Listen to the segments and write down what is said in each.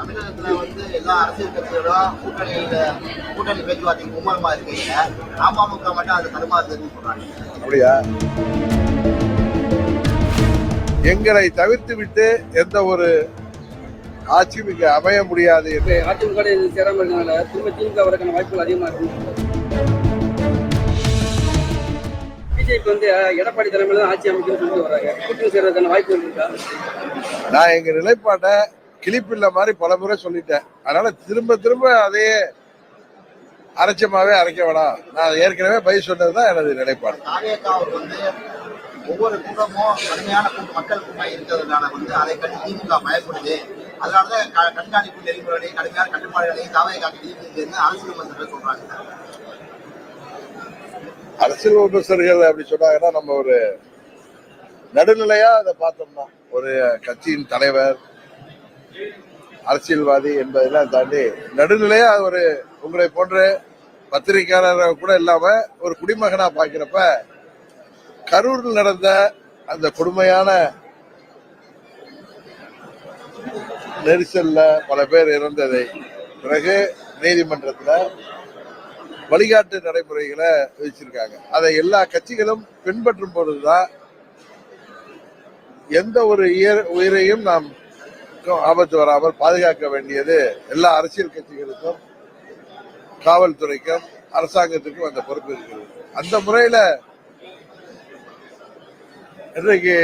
தமிழகத்துல வந்து எல்லா அரசியல் கட்சிகளும் கூட்டணியில கூட்டணி பேச்சுவார்த்தைக்கு மும்மரமா இருக்கீங்க. அமமுக மட்டும் அது தடுமாறுதுன்னு சொல்றாங்க. அப்படியா? எங்களை தவிர்த்து விட்டு எந்த ஒரு ஆட்சியும் இங்கு அமைய முடியாது என்று அதிமுக இது சேராம இருக்கனால திரும்ப திமுக வரக்கான வாய்ப்புகள் அதிகமா இருக்கு பிஜேபி வந்து எடப்பாடி தலைமையில ஆட்சி அமைக்கணும்னு சொல்லிட்டு வராங்க. கூட்டணி சேர்றதுக்கான வாய்ப்புகள் இருக்கா? நான் எங்க நிலைப்பாட்டை கிளிப்பில்ல மாதிரி பல முறை சொல்லிட்டேன். அதனால திரும்ப திரும்ப அதையே அரைச்சமாவே அரைக்க வேணாம். நான் ஏற்கனவே பதில் சொன்னதுதான் எனது நிலைப்பாடு. ஒவ்வொரு கூட்டமும் கடுமையான கூட்டம் மக்கள் கூட்டம் இருக்கிறதுனால வந்து அதை கண்டு திமுக பயப்படுது. அதனாலதான் கண்காணிப்பு நெறிமுறைகளையும் கடுமையான கட்டுப்பாடுகளையும் தாவேக்கா விதிக்குதுன்னு அரசியல் சொல்றாங்க. அரசியல் விமர்சகர்கள் அப்படி சொன்னாங்கன்னா நம்ம ஒரு நடுநிலையா அதை பார்த்தோம்னா ஒரு கட்சியின் தலைவர் அரசியல்வாதி என்பதெல்லாம் தாண்டி நடுநிலையா ஒரு உங்களை போன்ற பத்திரிகையாளர் கூட இல்லாம ஒரு குடிமகனா பாக்கிறப்ப கரூரில் நடந்த அந்த கொடுமையான நெரிசல்ல பல பேர் இறந்ததை பிறகு நீதிமன்றத்துல வழிகாட்டு நடைமுறைகளை விதிச்சிருக்காங்க. அதை எல்லா கட்சிகளும் பின்பற்றும் பொழுதுதான் எந்த ஒரு உயிரையும் நாம் ஆபத்து வராமல் பாதுகாக்க வேண்டியது எல்லா அரசியல் கட்சிகளுக்கும் காவல்துறைக்கும் அரசாங்கத்துக்கும் அந்த பொறுப்பு இருக்கிறது. அந்த முறையில இன்றைக்கு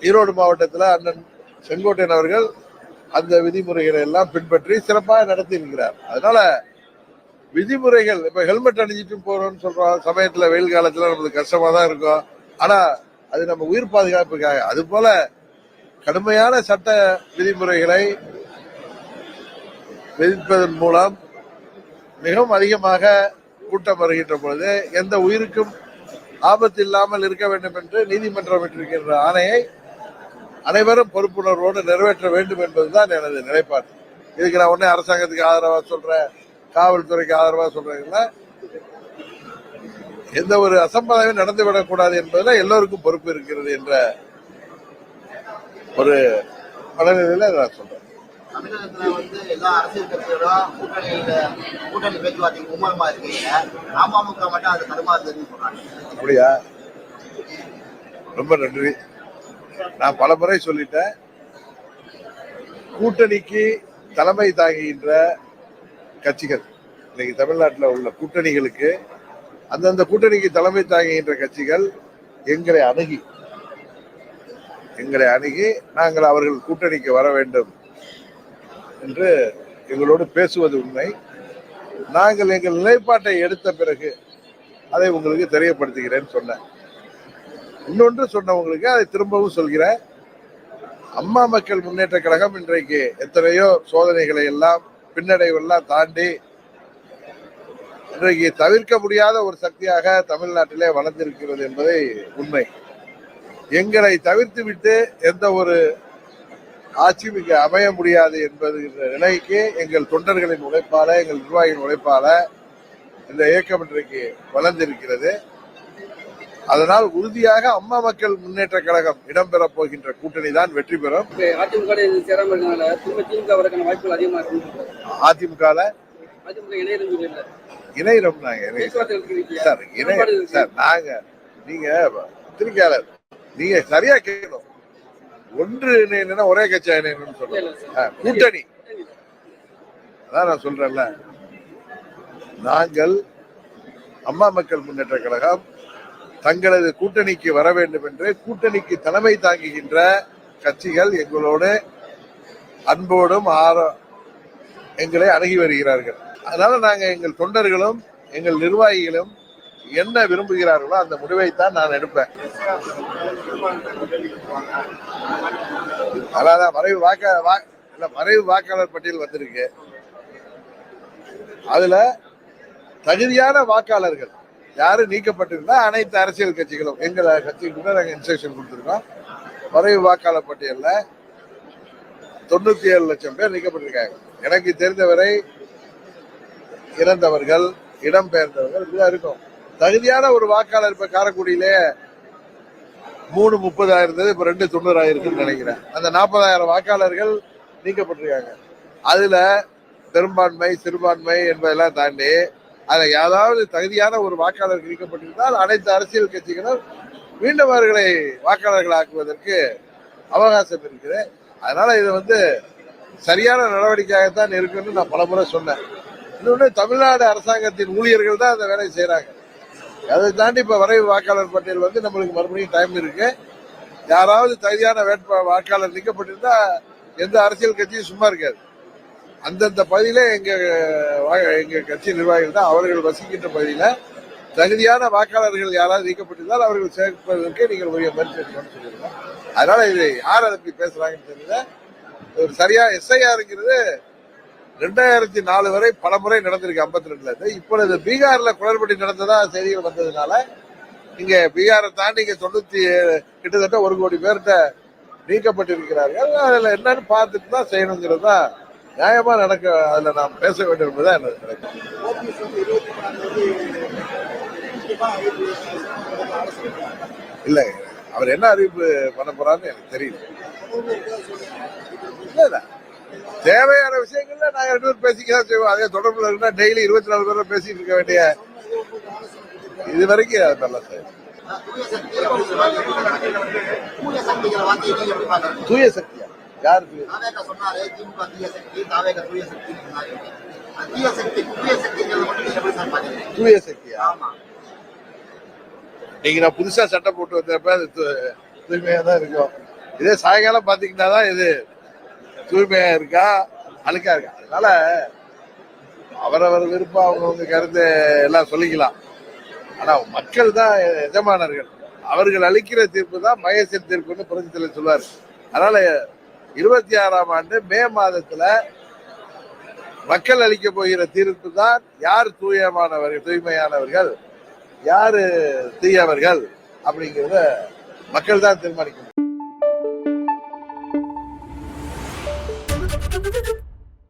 ஈரோடு மாவட்டத்தில் அண்ணன் செங்கோட்டையன் அவர்கள் அந்த விதிமுறைகளை எல்லாம் பின்பற்றி சிறப்பாக நடத்தி இருக்கிறார். அதனால விதிமுறைகள் இப்ப ஹெல்மெட் அணிஞ்சிட்டு போறோம்னு சொல்றோம். சமயத்துல வெயில் காலத்துல நம்மளுக்கு கஷ்டமா தான் இருக்கும். ஆனா அது நம்ம உயிர் பாதுகாப்புக்காக. அது போல கடுமையான சட்ட விதிமுறைகளை விதிப்பதன் மூலம் மிகவும் அதிகமாக கூட்டம் வருகின்ற பொழுது எந்த உயிருக்கும் ஆபத்து இல்லாமல் இருக்க வேண்டும் என்று நீதிமன்றம் விட்டிருக்கின்ற ஆணையை அனைவரும் பொறுப்புணர்வோடு நிறைவேற்ற வேண்டும் என்பதுதான் எனது நிலைப்பாடு. இதுக்கு நான் உடனே அரசாங்கத்துக்கு ஆதரவாக சொல்றேன் காவல்துறைக்கு ஆதரவாக சொல்றேன் எந்த ஒரு அசம்பாதமும் நடந்துவிடக்கூடாது என்பதில் எல்லோருக்கும் பொறுப்பு இருக்கிறது என்ற ஒரு மனநிலையில நான் சொல்றேன். தமிழகத்துல வந்து எல்லா அரசியல் கட்சிகளும் கூட்டணியில கூட்டணி பேச்சுவார்த்தைக்கு மும்மரமா இருக்கீங்க. அமமுக மட்டும் அது தடுமாறுதுன்னு சொல்றாங்க. அப்படியா? ரொம்ப நன்றி. நான் பல முறை சொல்லிட்டேன். கூட்டணிக்கு தலைமை தாங்குகின்ற கட்சிகள் இன்னைக்கு தமிழ்நாட்டில் உள்ள கூட்டணிகளுக்கு அந்தந்த கூட்டணிக்கு தலைமை தாங்குகின்ற கட்சிகள் எங்களை அணுகி எங்களை அணுகி நாங்கள் அவர்கள் கூட்டணிக்கு வர வேண்டும் என்று எங்களோடு பேசுவது உண்மை. நாங்கள் எங்கள் நிலைப்பாட்டை எடுத்த பிறகு அதை உங்களுக்கு தெரியப்படுத்துகிறேன்னு சொன்னேன். இன்னொன்று சொன்னவங்களுக்கு அதை திரும்பவும் சொல்கிறேன். அம்மா மக்கள் முன்னேற்ற கழகம் இன்றைக்கு எத்தனையோ சோதனைகளை எல்லாம் பின்னடைவெல்லாம் தாண்டி இன்றைக்கு தவிர்க்க முடியாத ஒரு சக்தியாக தமிழ்நாட்டிலே வளர்ந்திருக்கிறது என்பதை உண்மை. எங்களை தவிர்த்து விட்டு எந்த ஒரு ஆட்சியும் இங்கு அமைய முடியாது என்பது நிலைக்கு எங்கள் தொண்டர்களின் உழைப்பால எங்கள் நிர்வாகிகளின் உழைப்பால இந்த இயக்கம் இன்றைக்கு வளர்ந்திருக்கிறது. அதனால் உறுதியாக அம்மா மக்கள் முன்னேற்ற கழகம் இடம்பெறப் போகின்ற கூட்டணி தான் வெற்றி பெறும். அதிமுக இணையிறோம் நாங்க சார் இணைய சார் நாங்க நீங்க பத்திரிகையாளர் நீங்க சரியா கேட்கணும் ஒன்று இணையணும்னா ஒரே இணையணும்னு சொல்றேன் கூட்டணி. அதான் நான் சொல்றேன்ல. நாங்கள் அம்மா மக்கள் முன்னேற்ற கழகம் தங்களது கூட்டணிக்கு வர வேண்டும் என்று கூட்டணிக்கு தலைமை தாங்குகின்ற கட்சிகள் எங்களோடு அன்போடும் ஆர எங்களை அணுகி வருகிறார்கள். அதனால நாங்க எங்கள் தொண்டர்களும் எங்கள் நிர்வாகிகளும் என்ன விரும்புகிறார்களோ அந்த முடிவை தான் நான் எடுப்பேன். அதான் மறைவு வாக்காளர் வா இல்ல மறைவு வாக்காளர் பட்டியல் வந்திருக்கு. அதுல தகுதியான வாக்காளர்கள் யாரு நீக்கப்பட்டிருந்தா அனைத்து அரசியல் கட்சிகளும் எங்களை கட்சிக்கு நாங்கள் இன்ஸ்ட்ரக்ஷன் கொடுத்துருக்கோம். மறைவு வாக்காளர் பட்டியல்ல தொண்ணூத்தி ஏழு லட்சம் பேர் நீக்கப்பட்டிருக்காங்க. எனக்கு தெரிந்தவரை இறந்தவர்கள் இடம்பெயர்ந்தவர்கள் இப்படிதான் இருக்கும். தகுதியான ஒரு வாக்காளர் இப்ப காரைக்குடியிலே மூணு முப்பதாயிரம் இருந்தது இப்ப ரெண்டு தொண்ணூறாயிரம் நினைக்கிறேன். அந்த நாற்பதாயிரம் வாக்காளர்கள் நீக்கப்பட்டிருக்காங்க. அதுல பெரும்பான்மை சிறுபான்மை என்பதெல்லாம் தாண்டி அதில் ஏதாவது தகுதியான ஒரு வாக்காளர் நீக்கப்பட்டிருந்தால் அனைத்து அரசியல் கட்சிகளும் மீண்டும் அவர்களை வாக்காளர்களாக்குவதற்கு அவகாசம் இருக்குது அதனால இது வந்து சரியான நடவடிக்கையாகத்தான் இருக்குன்னு நான் பலமுறை சொன்னேன். இன்னொன்று தமிழ்நாடு அரசாங்கத்தின் ஊழியர்கள் தான் அந்த வேலையை செய்கிறாங்க அதை தாண்டி இப்போ வரைவு வாக்காளர் பட்டியல் வந்து நம்மளுக்கு மறுபடியும் டைம் இருக்கு. யாராவது தகுதியான வேட்பா வாக்காளர் நிற்கப்பட்டிருந்தா எந்த அரசியல் கட்சியும் சும்மா இருக்காது. அந்தந்த பகுதியில எங்க வா- எங்க கட்சி நிர்வாகிகள் தான் அவர்கள் வசிக்கின்ற பகுதியில தகுதியான வாக்காளர்கள் யாராவது நீக்கப்பட்டிருந்தால் அவர்கள் சேர்ப்பதற்கு நீங்கள் உரிய முயற்சி எடுக்கணும்னு சொல்லியிருக்கோம். அதனால இது யார் அதை பத்தி பேசுறாங்கன்னு தெரியல. ஒரு சரியா எஸ்ஐஆருங்கிறது ரெண்டாயிரத்தி நாலு வரை பல முறை நடந்திருக்கு ஐம்பத்தி ரெண்டுல இருந்து. இப்பொழுது பீகார்ல குளறுபடி நடந்ததா செய்திகள் வந்ததுனால இங்க பீகாரை தாண்டி இங்க தொண்ணூத்தி கிட்டத்தட்ட ஒரு கோடி பேர்கிட்ட நீக்கப்பட்டிருக்கிறார்கள். அதுல என்னன்னு பார்த்துட்டு தான் செய்யணுங்கிறது தான் நியாயமா நடக்க அதுல நாம் பேச வேண்டும் என்பதுதான் எனக்கு நினைக்கிறேன் ஓபிஎஸ் இல்ல அவர் என்ன அறிவிப்பு பண்ண போறாருன்னு எனக்கு தெரியல. இல்ல தேவையான விஷயங்கள்ல நாங்க ரெண்டு பேரும் பேசிக்கலாம் செய்வோம். அதே தொடர்புல இருந்தா டெய்லி இருபத்தி நாலு பேரும் பேசிட்டு இருக்க வேண்டிய இது வரைக்கும் நல்லா செய்யும் தூய சக்தியா? யாரு தூய சார் சக்தியா? ஆமா. நீங்க நான் புதுசா சட்டை போட்டு வந்தப்ப அது தூய்மையா தான் இருக்கும். இதே சாயங்காலம் பாத்தீங்கன்னா தான் இது தூய்மையா இருக்கா? அழுக்கா இருக்கா? அதனால அவரவர் விருப்பம் அவங்கவுங்க கருத்து எல்லாம் சொல்லிக்கலாம். ஆனா மக்கள் தான் எஜமானர்கள். அவர்கள் அளிக்கிற தீர்ப்பு தான் மகேசன் தீர்ப்புன்னு புரட்சித்தலைவர் சொல்லுவார் அதனால இருபத்தி ஆறாம் ஆண்டு மே மாதத்துல மக்கள் அளிக்க போகிற தீர்ப்பு தான் யார் தூயமானவர்கள் தூய்மையானவர்கள் யாரு தீயவர்கள் அப்படிங்கிறத மக்கள் தான் தீர்மானிக்கணும்